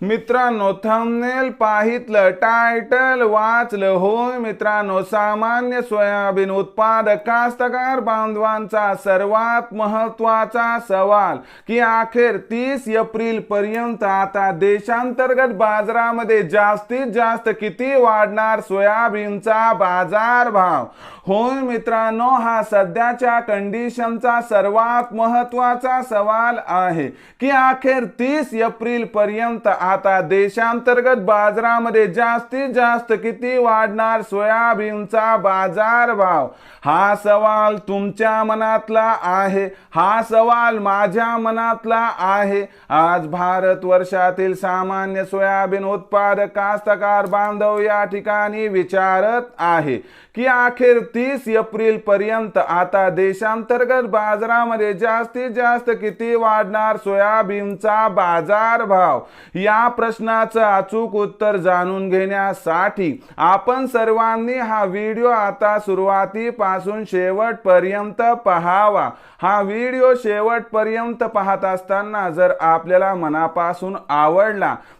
मित्रांनो thumbnail पाहितलं title वाचलं होय मित्रांनो सामान्य सोयाबीन उत्पादक कास्तकार बांधवांचा सर्वात महत्त्वाचा सवाल की अखेर तीस एप्रिल पर्यंत आता देशांतर्गत बाजारामध्ये जास्तीत जास्त किती वाढणार सोयाबीनचा बाजार भाव होय मित्रांनो हा सध्याच्या कंडिशनचा सर्वात महत्त्वाचा सवाल आहे की अखेर तीस एप्रिल पर्यंत आता देशांतर्गत बाजारामध्ये जास्तीत जास्त किती वाढणार सोयाबीनचा बाजार भाव? हा सवाल तुमच्या मनातला आहे. हा सवाल माझ्या मनातला आहे. आज भारत वर्षातील सामान्य सोयाबीन उत्पादक कास्तकार बांधव या ठिकाणी विचारत आहे की अखेर तीस एप्रिल पर्यंत आता देशांतर्गत बाजारामध्ये जास्तीत जास्त किती वाढणार सोयाबीनचा बाजार भाव? या प्रश्नाचं अचूक उत्तर जाणून घेण्यासाठी आपण सर्वांनी हा व्हिडिओ आता सुरुवातीपासून शेवटपर्यंत पहावा. हा व्हिडिओ शेवटपर्यंत पाहत असताना जर आपल्याला मनापासून आवडला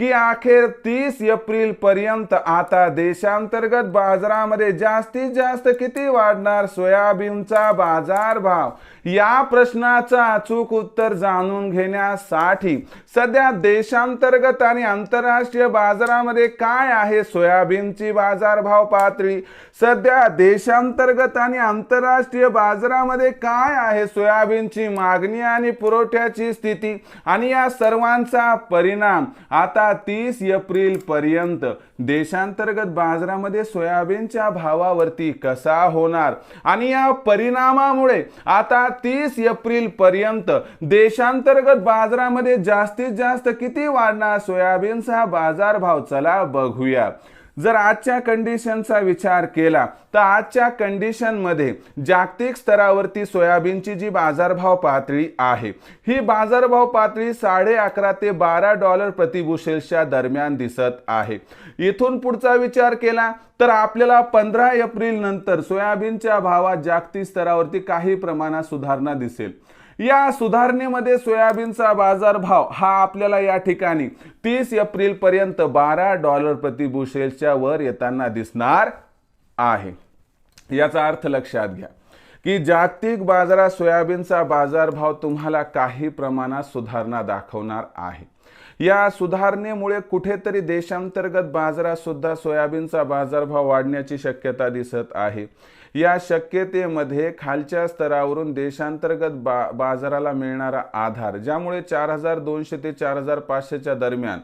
की अखेर तीस एप्रिल पर्यंत आता देशांतर्गत बाजारामध्ये जास्तीत जास्त किती वाढणार सोयाबीनचा बाजार भाव या प्रश्नाचं अचूक उत्तर जाणून घेण्यासाठी सध्या देशांतर्गत आणि आंतरराष्ट्रीय बाजारामध्ये काय आहे सोयाबीनची बाजारभाव पातळी? सध्या देशांतर्गत आणि आंतरराष्ट्रीय बाजारामध्ये काय आहे सोयाबीनची मागणी आणि पुरवठ्याची स्थिती? आणि या सर्वांचा परिणाम आता तीस एप्रिल पर्यंत देशांतर्गत बाजारामध्ये सोयाबीनच्या भावावरती कसा होणार? आणि या परिणामामुळे आता तीस एप्रिल पर्यंत देशांतर्गत बाजारामध्ये जास्तीत जास्त किती वाढणार सोयाबीनचा बाजारभाव? चला बघूया. जर आजच्या कंडिशनचा विचार केला तर आजच्या कंडिशनमध्ये जागतिक स्तरावरती सोयाबीनची जी बाजारभाव पातळी आहे ही बाजारभाव पातळी साडे अकरा ते बारा डॉलर प्रतिबुशेल्सच्या दरम्यान दिसत आहे. इथून पुढचा विचार केला तर आपल्याला पंधरा एप्रिल नंतर सोयाबीनच्या भावात जागतिक स्तरावरती काही प्रमाणात सुधारणा दिसेल. या सुधारणेमध्ये सोयाबीनचा बाजारभाव हा आपल्याला या ठिकाणी तीस एप्रिल पर्यंत बारा डॉलर प्रति बुशेलच्या वर येताना दिसणार आहे. याचा अर्थ लक्षात घ्या की जागतिक बाजारात सोयाबीनचा बाजारभाव तुम्हाला काही प्रमाणात सुधारणा दाखवणार आहे. या सुधारणेमुळे कुठेतरी देशांतर्गत बाजारात सुद्धा सोयाबीनचा बाजारभाव वाढण्याची शक्यता दिसत आहे. या शक्यतेमध्ये खालच्या स्तरावरून देशांतर्गत बा बाजाराला मिळणारा आधार ज्यामुळे चार हजार दोनशे ते चार हजार पाचशेच्या दरम्यान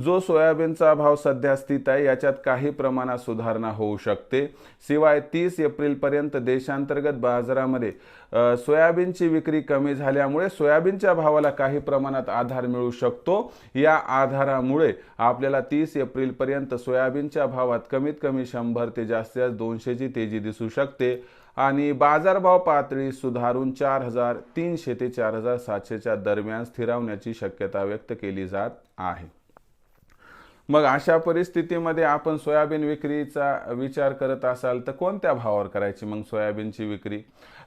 जो सोयाबीनचा भाव सध्या स्थित आहे याच्यात काही प्रमाणात सुधारणा होऊ शकते. शिवाय तीस एप्रिलपर्यंत देशांतर्गत बाजारामध्ये सोयाबीनची विक्री कमी झाल्यामुळे सोयाबीनच्या भावाला काही प्रमाणात आधार मिळू शकतो. या आधारामुळे आपल्याला तीस एप्रिलपर्यंत सोयाबीनच्या भावात कमीत कमी शंभर ते जास्तीत जास्त दोनशेची तेजी दिसू शकते. आणि बाजारभाव पातळी सुधारून चार हजार तीनशे ते चार हजार सातशेच्या दरम्यान स्थिरावण्याची शक्यता व्यक्त केली जात आहे. मग अशा परिस्थितीमध्ये आपण सोयाबीन विक्रीचा विचार करत असाल तर कोणत्या भावावर करायची मग सोयाबीनची विक्री?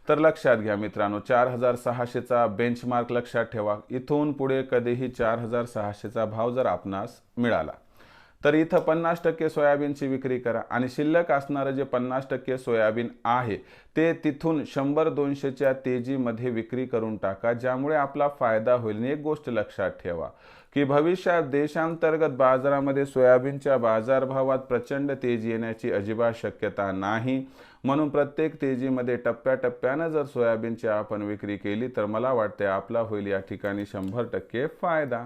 तर लक्षात घ्या मित्रांनो चार हजार सहाशेचा बेंचमार्क लक्षात ठेवा. इथून पुढे कधीही चार हजार सहाशेचा भाव जर आपणास मिळाला तर इथं पन्नास टक्के सोयाबीनची विक्री करा. आणि शिल्लक असणारं जे पन्नास टक्के सोयाबीन आहे ते तिथून शंभर दोनशेच्या तेजीमध्ये विक्री करून टाका ज्यामुळे आपला फायदा होईल. आणि एक गोष्ट लक्षात ठेवा की भविष्यात देशांतर्गत बाजारामध्ये सोयाबीनच्या बाजारभावात प्रचंड तेजी येण्याची अजिबात शक्यता नाही. म्हणून प्रत्येक तेजीमध्ये टप्प्याटप्प्यानं जर सोयाबीनची आपण विक्री केली तर मला वाटते आपला होईल या ठिकाणी शंभर टक्के फायदा.